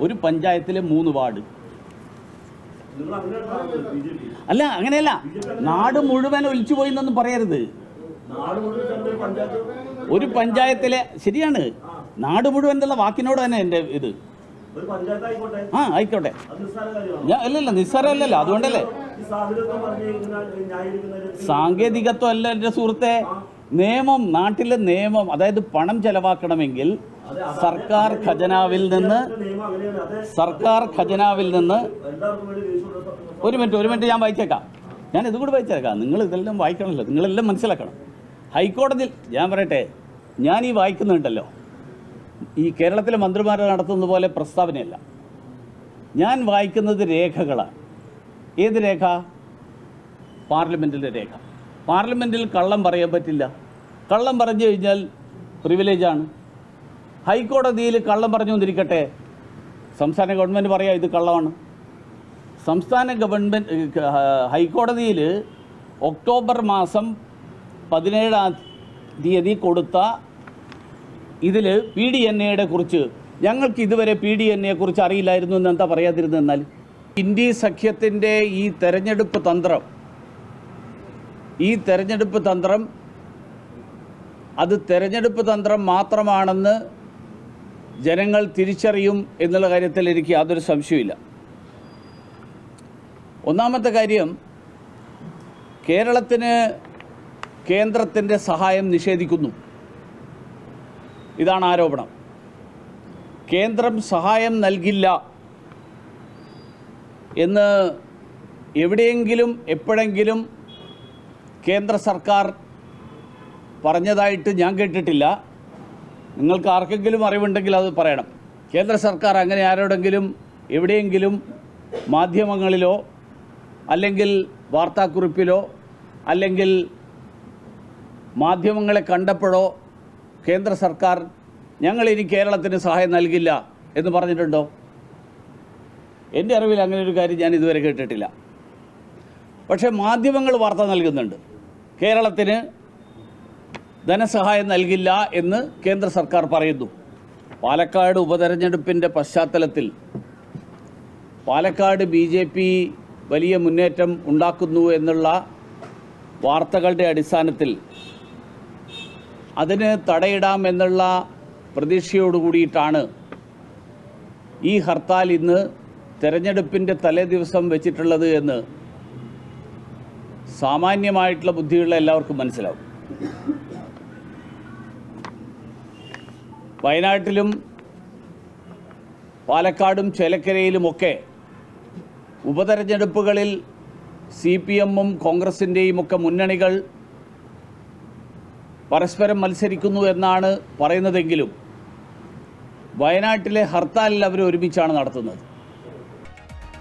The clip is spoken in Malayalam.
ഒരു പഞ്ചായത്തിലെ മൂന്ന് വാർഡ്. അല്ല അങ്ങനെയല്ല. നാട് മുഴുവൻ ഒലിച്ചു പോയി എന്നൊന്നും പറയരുത്. ഒരു പഞ്ചായത്തിലെ ശരിയാണ്. നാട് മുഴുവൻ എന്നുള്ള വാക്കിനോട് തന്നെ എന്റെ ഇത്. ആ ആയിക്കോട്ടെ. ഞാൻ അല്ലല്ല നിസ്സാരമല്ലല്ലോ അതുകൊണ്ടല്ലേ. സാങ്കേതികത്വം അല്ല എന്റെ സുഹൃത്തെ. നിയമം നാട്ടിലെ നിയമം അതായത് പണം ചെലവാക്കണമെങ്കിൽ സർക്കാർ ഖജനാവിൽ നിന്ന് സർക്കാർ ഖജനാവിൽ നിന്ന് ഒരു മിനിറ്റ് ഒരു മിനിറ്റ് ഞാൻ വായിച്ചേക്കാം. ഞാൻ ഇത് കൂടി വായിച്ചേക്കാം. നിങ്ങൾ ഇതെല്ലാം വായിക്കണമല്ലോ. നിങ്ങളെല്ലാം മനസ്സിലാക്കണം. ഹൈക്കോടതിയിൽ ഞാൻ പറയട്ടെ ഞാൻ ഈ വായിക്കുന്നുണ്ടല്ലോ. ഈ കേരളത്തിലെ മന്ത്രിമാർ നടത്തുന്ന പോലെ പ്രസ്താവനയല്ല. ഞാൻ വായിക്കുന്നത് രേഖകളാണ്. ഏത് രേഖ? പാർലമെന്റിന്റെ രേഖ. പാർലമെന്റിൽ കള്ളം പറയാൻ പറ്റില്ല. കള്ളം പറഞ്ഞു കഴിഞ്ഞാൽ പ്രിവിലേജാണ് ഹൈക്കോടതിയിൽ കള്ളം പറഞ്ഞു വന്നിരിക്കട്ടെ സംസ്ഥാന ഗവൺമെന്റ് പറയാം ഇത് കള്ളമാണ്. സംസ്ഥാന ഗവൺമെന്റ് ഹൈക്കോടതിയിൽ ഒക്ടോബർ മാസം പതിനേഴാം തീയതി കൊടുത്ത ഇതിൽ പി ഡി എൻ എയുടെ കുറിച്ച്. ഞങ്ങൾക്ക് ഇതുവരെ പി ഡി എൻ എയെ കുറിച്ച് അറിയില്ലായിരുന്നു എന്ന് എന്താ പറയാതിരുന്നത് എന്നാൽ? ഇന്ത്യ സഖ്യത്തിന്റെ ഈ തെരഞ്ഞെടുപ്പ് തന്ത്രം ഈ തെരഞ്ഞെടുപ്പ് തന്ത്രം അത് തെരഞ്ഞെടുപ്പ് തന്ത്രം മാത്രമാണെന്ന് ജനങ്ങൾ തിരിച്ചറിയും എന്നുള്ള കാര്യത്തിൽ എനിക്ക് യാതൊരു സംശയമില്ല ഒന്നാമത്തെ കാര്യം കേരളത്തിന് കേന്ദ്രത്തിന്റെ സഹായം നിഷേധിക്കുന്നു. ഇതാണ് ആരോപണം. കേന്ദ്രം സഹായം നൽകില്ല എന്ന് എവിടെയെങ്കിലും എപ്പോഴെങ്കിലും കേന്ദ്ര സർക്കാർ പറഞ്ഞതായിട്ട് ഞാൻ കേട്ടിട്ടില്ല. നിങ്ങൾക്ക് ആർക്കെങ്കിലും അറിവുണ്ടെങ്കിൽ അത് പറയണം. കേന്ദ്ര സർക്കാർ അങ്ങനെ ആരോടെങ്കിലും എവിടെയെങ്കിലും മാധ്യമങ്ങളിലോ അല്ലെങ്കിൽ വാർത്താക്കുറിപ്പിലോ അല്ലെങ്കിൽ മാധ്യമങ്ങളെ കണ്ടപ്പോഴോ കേന്ദ്ര സർക്കാർ ഞങ്ങൾ ഇനി കേരളത്തിന് സഹായം നൽകില്ല എന്ന് പറഞ്ഞിട്ടുണ്ടോ? എന്റെ അറിവിൽ അങ്ങനെ ഒരു കാര്യം ഞാൻ ഇതുവരെ കേട്ടിട്ടില്ല. പക്ഷേ മാധ്യമങ്ങൾ വാർത്ത നൽകുന്നുണ്ട്. കേരളത്തിന് ധനസഹായം നൽകില്ല എന്ന് കേന്ദ്ര സർക്കാർ പറയുന്നു. പാലക്കാട് ഉപതെരഞ്ഞെടുപ്പിന്റെ പശ്ചാത്തലത്തിൽ പാലക്കാട് ബി ജെ പി വലിയ മുന്നേറ്റം ഉണ്ടാക്കുന്നു എന്നുള്ള വാർത്തകളുടെ അടിസ്ഥാനത്തിൽ അതിന് തടയിടാം എന്നുള്ള പ്രതീക്ഷയോടുകൂടിയിട്ടാണ് ഈ ഹർത്താൽ ഇന്ന് തെരഞ്ഞെടുപ്പിന്റെ തലേ ദിവസം വെച്ചിട്ടുള്ളത് എന്ന് സാമാന്യമായിട്ടുള്ള ബുദ്ധിയുള്ള എല്ലാവർക്കും മനസ്സിലാവും. വയനാട്ടിലും പാലക്കാടും ചേലക്കരയിലുമൊക്കെ ഉപതെരഞ്ഞെടുപ്പുകളിൽ സി പി എമ്മും കോൺഗ്രസിന്റെയും ഒക്കെ മുന്നണികൾ പരസ്പരം മത്സരിക്കുന്നു എന്നാണ് പറയുന്നതെങ്കിലും വയനാട്ടിലെ ഹർത്താലിൽ അവർ ഒരുമിച്ചാണ് നടത്തുന്നത്.